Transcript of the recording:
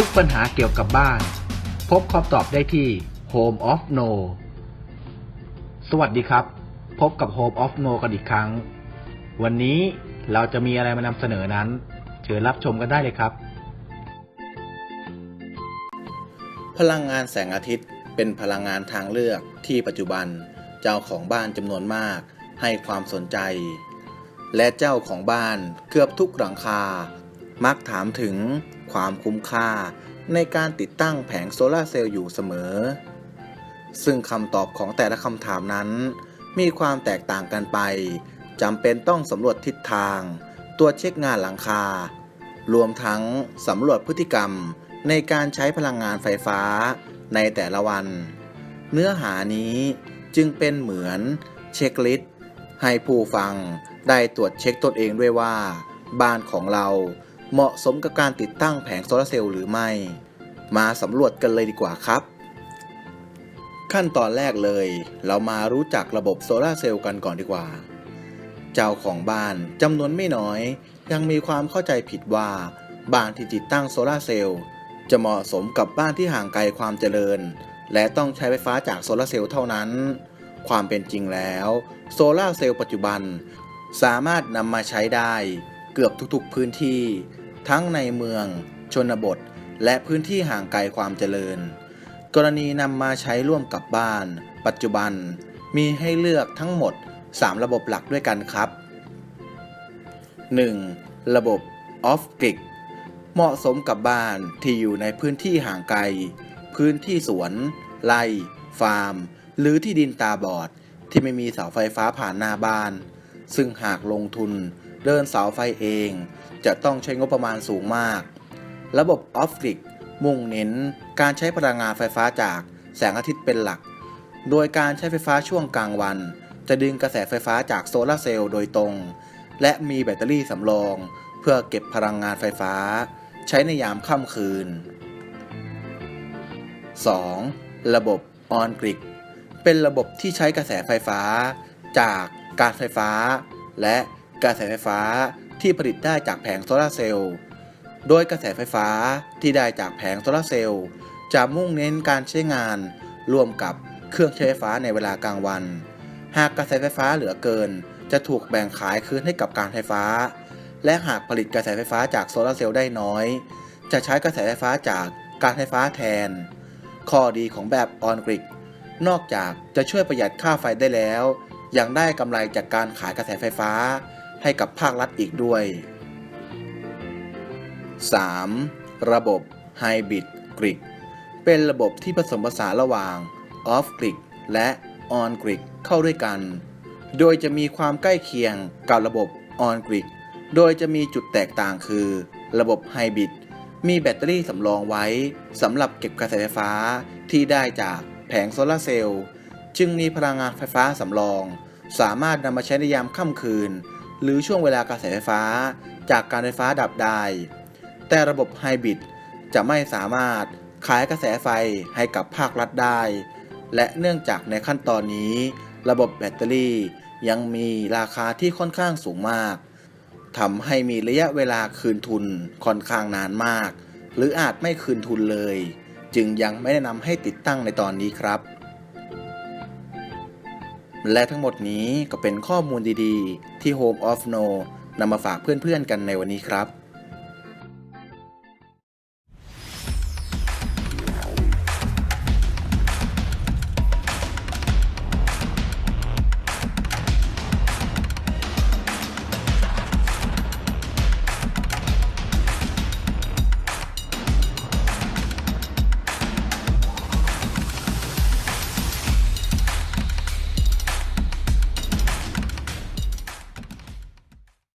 ทุกปัญหาเกี่ยวกับบ้าน พบคำตอบได้ที่ Home of No สวัสดีครับ พบกับ Home of No กันอีกครั้ง วันนี้เราจะมีอะไรมานำเสนอนั้น เชิญรับชมกันได้เลยครับ พลังงานแสงอาทิตย์เป็นพลังงานทางเลือกที่ปัจจุบันเจ้าของบ้านจำนวนมากให้ความสนใจ และเจ้าของบ้านเกือบทุกหลังคา มักถามถึงความคุ้มค่าในการติดตั้งแผงโซลาร์เซลล์อยู่เสมอ ซึ่งคำตอบของแต่ละคำถามนั้น มีความแตกต่างกันไปจำเป็นต้องสำรวจทิศทางตรวเช็คงานหลังคา รวมทั้งสำรวจพฤติกรรมในการใช้พลังงานไฟฟ้าในแต่ละวัน เนื้อหานี้จึงเป็นเหมือนเช็คลิสต์ให้ผู้ฟังได้ตรวจเช็คตนเองด้วยว่า บ้านของเรา เหมาะสมกับการติดตั้งแผงโซลาร์เซลล์หรือไม่ มาสำรวจกันเลยดีกว่าครับ ขั้นตอนแรกเลย เรามารู้จักระบบโซลาร์เซลล์กันก่อนดีกว่า เจ้าของบ้านจำนวนไม่น้อย ยังมีความเข้าใจผิดว่าบ้านที่ติดตั้งโซลาร์เซลล์จะเหมาะสมกับบ้านที่ห่างไกลความเจริญ และต้องใช้ไฟฟ้าจากโซลาร์เซลล์เท่านั้น ความเป็นจริงแล้วโซลาร์เซลล์ปัจจุบัน สามารถนำมาใช้ได้เกือบทุกๆพื้นที่ ทั้งในเมือง ชนบท และพื้นที่ห่างไกลความเจริญ กรณีนำมาใช้ร่วมกับบ้าน ปัจจุบัน มีให้เลือกทั้งหมด 3 ระบบหลักด้วยกันครับ 1. ระบบ off grid เหมาะสมกับบ้านที่อยู่ในพื้นที่ห่างไกล พื้นที่สวน ไร่ ฟาร์ม หรือที่ดินตาบอด ที่ไม่มีเสาไฟฟ้าผ่านหน้าบ้าน ซึ่งหากลงทุน เดินเสาไฟเอง จะต้องใช้งบประมาณสูงมาก ระบบออฟกริดมุ่งเน้นการใช้พลังงานไฟฟ้าจากแสงอาทิตย์เป็นหลัก โดยการใช้ไฟฟ้าช่วงกลางวัน จะดึงกระแสไฟฟ้าจากโซลาร์เซลล์โดยตรง และมีแบตเตอรี่สำรอง เพื่อเก็บพลังงานไฟฟ้า ใช้ในยามค่ำคืน 2. ระบบ On Grid เป็นระบบที่ใช้กระแสไฟฟ้า จากการไฟฟ้า และ กระแสไฟฟ้าที่ผลิตได้จากแผงโซลาร์เซลล์ โดยกระแสไฟฟ้าที่ได้จากแผงโซลาร์เซลล์จะมุ่งเน้นการใช้งานร่วมกับเครื่องใช้ไฟฟ้าในเวลากลางวัน หากกระแสไฟฟ้าเหลือเกิน จะถูกแบ่งขายคืนให้กับการไฟฟ้า และหากผลิตกระแสไฟฟ้าจากโซลาร์เซลล์ได้น้อย จะใช้กระแสไฟฟ้าจากการไฟฟ้าแทน ข้อดีของแบบออนกริดนอกจากจะช่วยประหยัดค่าไฟได้แล้ว ยังได้กำไรจากการขายกระแสไฟฟ้า ให้กับภาครัฐอีกด้วย 3. ระบบ Hybrid Grid เป็นระบบที่ผสมผสานระหว่าง Off Grid และ On Grid เข้าด้วยกัน โดยจะมีความใกล้เคียงกับระบบ On Grid โดยจะมีจุดแตกต่างคือ ระบบ Hybrid มีแบตเตอรี่สำรองไว้สำหรับเก็บกระแสไฟฟ้าที่ได้จากแผงโซลาร์เซลล์ จึงมีพลังงานไฟฟ้าสำรอง สามารถนำมาใช้ในยามค่ำคืน หรือช่วงเวลากระแสไฟฟ้า จากการไฟฟ้าดับได้ แต่ระบบไฮบริดจะไม่สามารถขายกระแสไฟให้กับภาครัฐได้ และเนื่องจากในขั้นตอนนี้ ระบบแบตเตอรี่ยังมีราคาที่ค่อนข้างสูงมากทำให้มีระยะเวลาคืนทุนค่อนข้างนานมาก หรืออาจไม่คืนทุนเลย จึงยังไม่แนะนำให้ติดตั้งในตอนนี้ครับ และทั้งหมดนี้ก็เป็นข้อมูลดีๆ ที่ Home of No นำมาฝากเพื่อนๆกันในวันนี้ครับ